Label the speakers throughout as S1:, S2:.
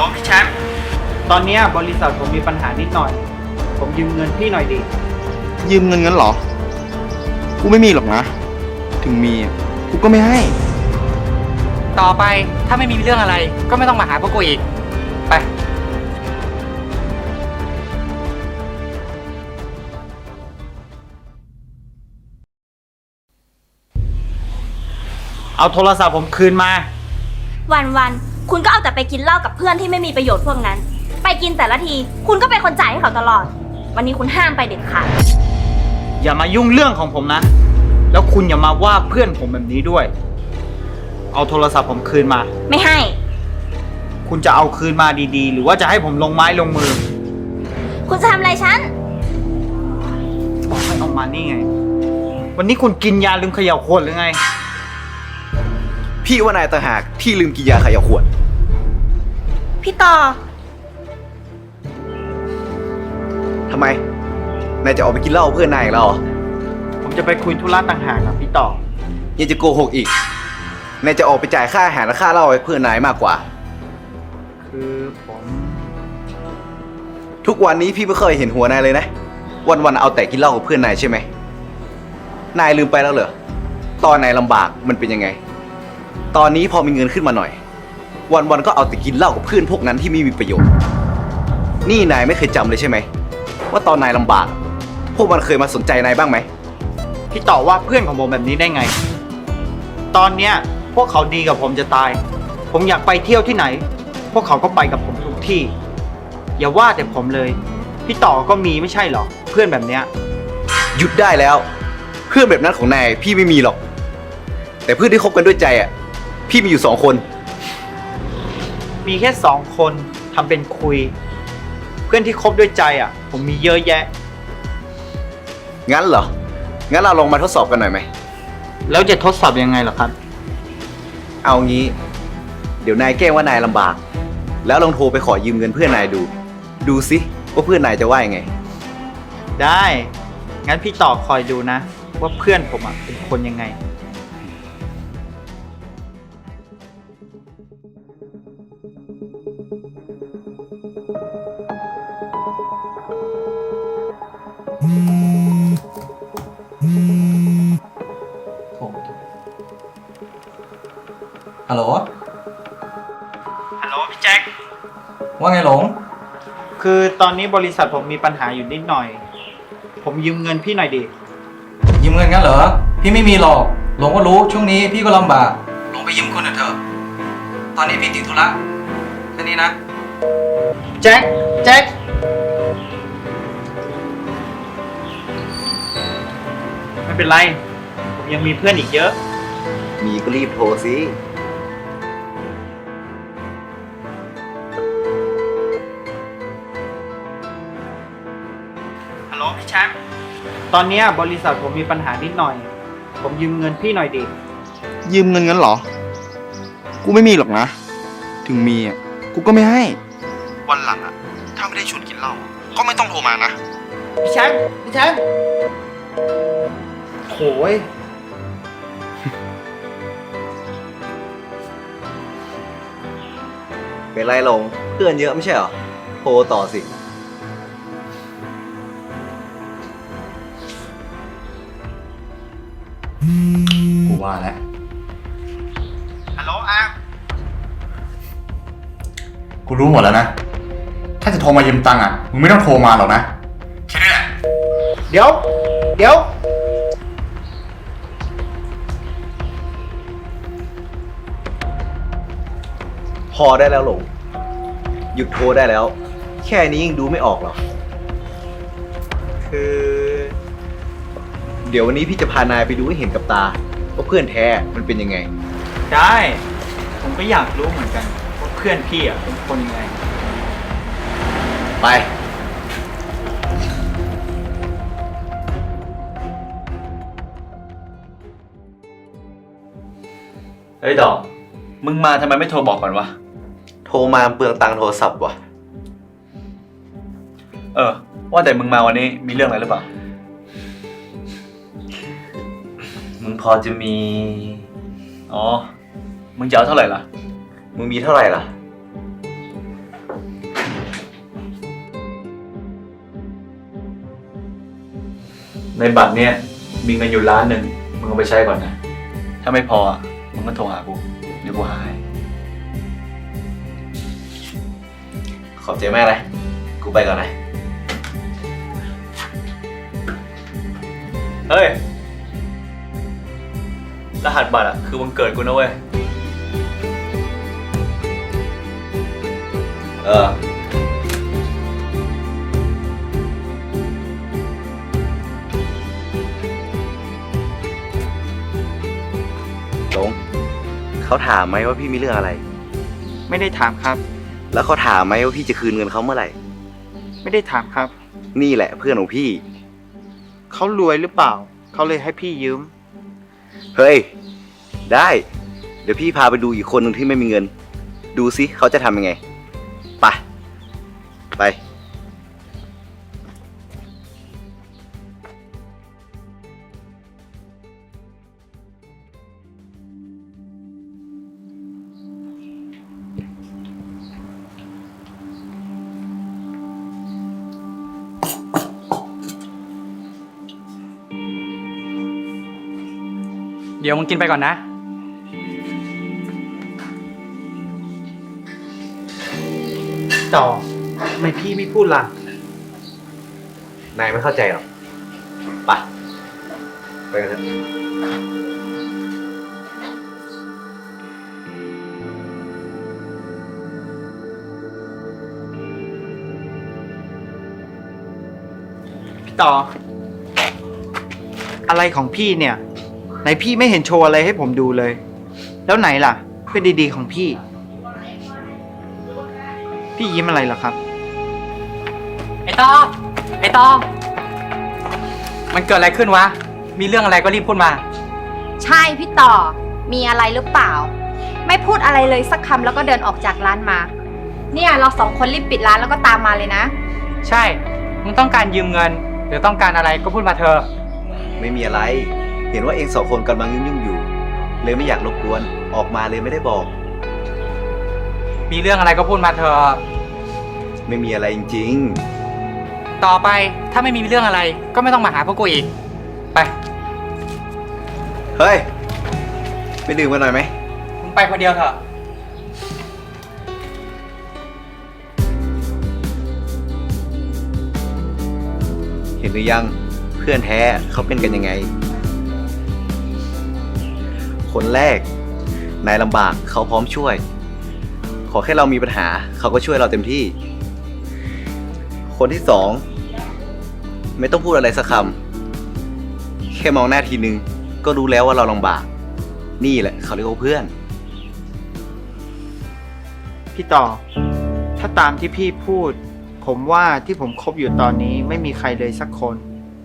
S1: ฮัลโหลพี่แชมป์ตอนเนี้ยบริษัทผมมีปัญหานิดหน่อย ผมยืมเงินพี่หน่อยดิ
S2: ยืมเงินงั้นเหรอ กูไม่มีหรอกนะ ถึงมีอะกูก็ไม่ให้
S3: ต่อไปถ้าไม่มีเรื่องอะไรก็ไม่ต้องมาหาพวกกูอีก ไป
S1: เอาโทรศัพท์ผมคืนมา
S4: วันวันๆ คุณก็เอาแต่ไปกินเหล้ากับเพื่อนที่ไม่มีประโยชน์พวกนั้น ไปกินแต่ละที คุณก็เป็นคนจ่ายให้เขาตลอด วันนี้คุณห้ามไปเด็ดขาด
S1: อย่ามายุ่งเรื่องของผมนะ แล้วคุณอย่ามาว่าเพื่อนผมแบบนี้ด้วย เอาโทรศัพท์ผมคืนมา
S4: ไม่ให้
S1: คุณจะเอาคืนมาดีๆ หรือว่าจะให้ผมลงไม้ลงมือ
S4: คุณจะทำอะไรฉัน
S1: บอกให้เอามานี่ไง วันนี้คุณกินยาลืมเขย่าขวดหรือไง
S2: พี่ว่านายต่างหากที่ลืมกินยาขายาขวด
S4: พี่ต่อ
S2: ทำไม นายจะออกไปกินเหล้ากับเพื่อนนายอีกแล้วเหรอ
S1: ผมจะไปคุยธุระต่างหากกับพี่ต่อ
S2: ยังจะโกหกอีก นายจะออกไปจ่ายค่าอาหารและค่าเหล้าให้เพื่อนนายมากกว่า
S1: คือผม
S2: ทุกวันนี้พี่ไม่เคยเห็นหัวนายเลยนะ วันๆเอาแต่กินเหล้ากับเพื่อนนายใช่ไหม นายลืมไปแล้วเหรอ ตอนนายลำบากมันเป็นยังไง ตอนนี้พอมีเงินขึ้นมาหน่อย วันๆก็เอาแต่กินเหล้ากับเพื่อนพวกนั้นที่ไม่มีประโยชน์ นี่นายไม่เคยจำเลยใช่ไหม ว่าตอนนายลำบาก พวกมันเคยมาสนใจนายบ้างไหม
S1: พี่ต่อว่าเพื่อนของผมแบบนี้ได้ไง ตอนเนี้ยพวกเขาดีกับผมจะตาย ผมอยากไปเที่ยวที่ไหน พวกเขาก็ไปกับผมทุกที่ อย่าว่าแต่ผมเลย พี่ต่อก็มีไม่ใช่เหรอ เพื่อนแบบเนี้ย
S2: หยุดได้แล้ว เพื่อนแบบนั้นของนายพี่ไม่มีหรอก แต่เพื่อนที่คบกันด้วยใจอะ พี่มีอยู่สองคน
S1: มีแค่สองคนทำเป็นคุย เพื่อนที่คบด้วยใจอะ ผมมีเยอะแยะ
S2: งั้นเหรอ งั้นเราลองมาทดสอบกันหน่อยไหม
S1: แล้วจะทดสอบยังไงเหรอครับ
S2: เอางี้ เดี๋ยวนายแกล้งว่านายลำบาก แล้วลองโทรไปขอยืมเงินเพื่อนนายดู ดูสิว่าเพื่อนนายจะว่ายังไง
S1: ได้ งั้นพี่ต่อคอยดูนะ ว่าเพื่อนผมอะเป็นคนยังไง
S3: ว่าไงหลง
S1: คือตอนนี้บริษัทผมมีปัญหาอยู่นิดหน่อย ผมยืมเงินพี่หน่อยดิ
S3: ยืมเงินงั้นเหรอ พี่ไม่มีหรอก หลงก็รู้ช่วงนี้พี่ก็ลำบาก หลงไปยืมคนเถอะเถอะ ตอนนี้พี่ติดธุระแค่นี้นะ
S1: แจ็คแจ็คไม่เป็นไร ผมยังมีเพื่อนอีกเยอะ
S2: มีก็รีบโทรสิ
S1: ตอนเนี้ยบริษัทผมมีปัญหานิดหน่อย ผมยืมเงินพี่หน่อยดิ
S2: ยืมเงินงั้นเหรอ กูไม่มีหรอกนะ ถึงมีอะ กูก็ไม่ให้ วันหลังอะ ถ้าไม่ได้ชวนกินเหล้า ก็ไม่ต้องโทรมานะ
S1: พี่แชมป์พี่แชมป์โหย
S2: เป็นไรลง เพื่อนเยอะไม่ใช่เหรอ โทรต่อสิ
S5: กูว่าแล้ว
S1: ฮัลโหลอาร์ม
S5: กูรู้หมดแล้วนะ ถ้าจะโทรมายืมตังค์อะ มึงไม่ต้องโทรมาหรอกนะ แค่นี้แหละ
S1: เดี๋ยว เดี๋ยว
S2: พอได้แล้วหลง หยุดโทรได้แล้ว แค่นี้ยังดูไม่ออกหรอ
S1: คือ
S2: เดี๋ยววันนี้พี่จะพานายไปดูให้เห็นกับตา ว่าเพื่อนแท้มันเป็นยังไง
S1: ได้ ผมก็อยากรู้เหมือนกันว่าเพื่อนพี่อะเป็นคนยังไง
S2: ไป
S6: เฮ้ยดอก มึงมาทำไมไม่โทรบอกก่อนวะ
S2: โทรมาเปลืองตังค์โทรศัพท์ว่ะ
S6: เออ ว่าแต่มึงมาวันนี้มีเรื่องอะไรหรือเปล่า งพอจะมี อ๋อ มึงจะเอาเท่าไหร่ล่ะ
S2: มึงมีเท่าไหร่ล่ะ
S6: ในบัตรเนี่ยมีเงินอยู่ล้านหนึ่ง มึงเอาไปใช้ก่อนนะ ถ้าไม่พอมึงก็โทรหากู เดี๋ยวกูหาย
S2: ขอบใจแม่เลยกูไปก่อนนะ
S6: เฮ้ย รหัสบัตรอะคือวันเกิดกูนะเว้ย
S2: เออ หลงเขาถามไหมว่าพี่มีเรื่องอะไร
S1: ไม่ได้ถามครับ
S2: แล้วเขาถามไหมว่าพี่จะคืนเงินเขาเมื่อไหร่
S1: ไม่ได้ถามครับ
S2: นี่แหละเพื่อนของพี่
S1: เขารวยหรือเปล่า เขาเลยให้พี่ยืม
S2: เฮ้ย ได้ เดี๋ยวพี่พาไปดูอีกคนหนึ่งที่ไม่มีเงิน ดูสิเขาจะทำยังไง ไป ไป
S3: เดี๋ยวมึงกินไปก่อนนะ
S1: ต่อทำไมพี่ไม่พูดล่ะ
S2: นายไม่เข้าใจหรอกไปไปกันเถอะ
S1: พี่ต่อ อะไรของพี่เนี่ย ไหนพี่ไม่เห็นโชว์อะไรให้ผมดูเลย แล้วไหนล่ะ เพื่อนดีๆของพี่ พี่ยิ้มอะไรล่ะครับ
S3: ไอ้ตองไอ้ตองมันเกิดอะไรขึ้นวะ มีเรื่องอะไรก็รีบพูดมา
S7: ใช่พี่ต่อ มีอะไรหรือเปล่า ไม่พูดอะไรเลยสักคำแล้วก็เดินออกจากร้านมา เนี่ยเราสองคนรีบปิดร้านแล้วก็ตามมาเลยนะ
S3: ใช่ มึงต้องการยืมเงิน หรือต้องการอะไรก็พูดมาเถอะ
S2: ไม่มีอะไร เห็นว่าเองสองคนกำลังยุ่งๆอยู่ เลยไม่อยากรบกวน ออกมาเลยไม่ได้บอก
S3: มีเรื่องอะไรก็พูดมาเถอะ
S2: ไม่มีอะไรจริง
S3: ต่อไปถ้าไม่มีเรื่องอะไรก็ไม่ต้องมาหาพวกกูอีก ไป
S2: ๆ เฮ้ยไม่ดื่มกันหน่อยไหม
S3: มึงไปคนเดียวเถอะ
S2: เห็นหรือยังเพื่อนแท้เขาเป็นกันยังไง คนแรก นายลำบากเขาพร้อมช่วย ขอแค่เรามีปัญหา เขาก็ช่วยเราเต็มที่ คนที่สอง ไม่ต้องพูดอะไรสักคำแค่มองหน้าทีนึง ก็รู้แล้วว่าเราลำบาก นี่แหละ เขาเรียกว่าเพื่อน
S1: พี่ต่อ ถ้าตามที่พี่พูด ผมว่าที่ผมคบอยู่ตอนนี้ไม่มีใครเลยสักคน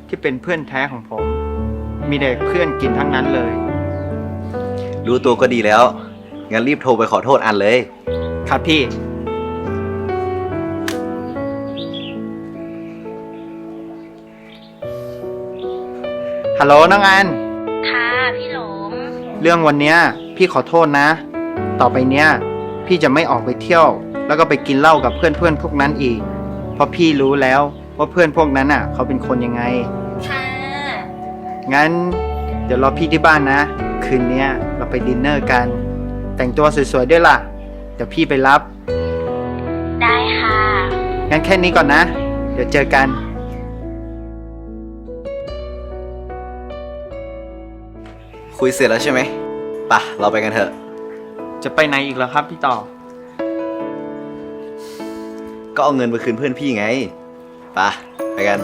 S1: ที่เป็นเพื่อนแท้ของผม มีแต่เพื่อนกินทั้งนั้นเลย
S2: รู้ตัวก็ดีแล้ว งั้นรีบโทรไปขอโทษอันเลย
S1: ครับพี่ ฮัลโหลน้องอัน
S4: ค่ะพี่หลง
S1: เรื่องวันเนี้ยพี่ขอโทษนะ ต่อไปเนี้ย พี่จะไม่ออกไปเที่ยว แล้วก็ไปกินเหล้ากับเพื่อนเพื่อนๆพวกนั้นอีก เพราะพี่รู้แล้วว่าเพื่อนพวกนั้นอะ เขาเป็นคนยังไง
S4: ค่ะ
S1: งั้น เดี๋ยวรอพี่ที่บ้านนะ คืนเนี้ยเราไปดินเนอร์กัน แต่งตัวสวยๆด้วยล่ะ เดี๋ยวพี่ไปรับ
S4: ได้ค่ะ
S1: งั้นแค่นี้ก่อนนะ เดี๋ยวเจอกัน
S2: คุยเสร็จแล้วใช่ไหมปะเราไปกันเถอะ
S1: จะไปไหนอีกแล้วครับพี่ต่อ
S2: ก็เอาเงินไปคืนเพื่อนพี่ไงปะไปกัน